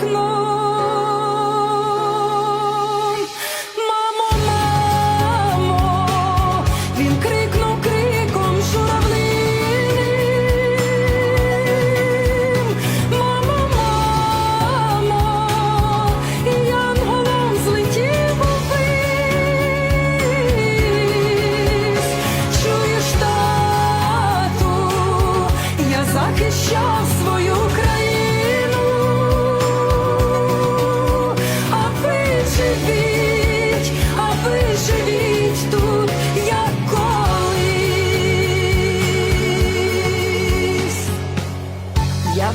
під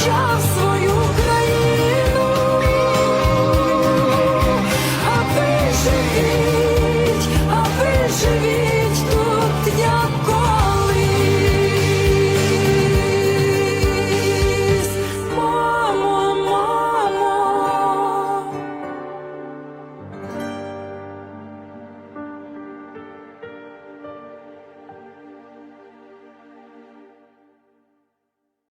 захищав свою країну.